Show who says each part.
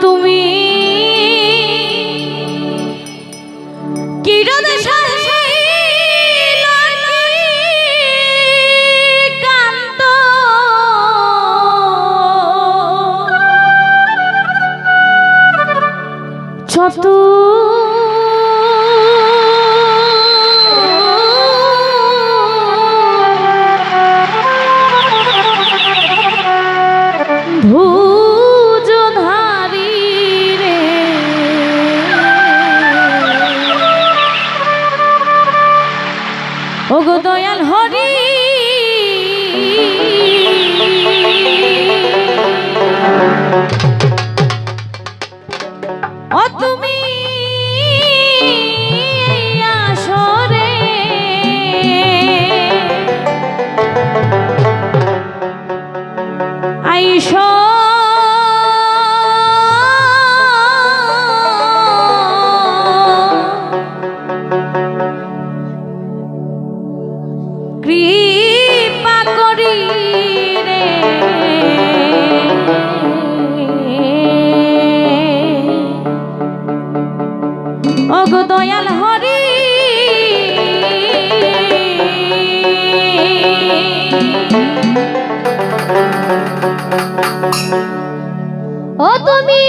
Speaker 1: তুমি দয়াল হরি। ও তুমি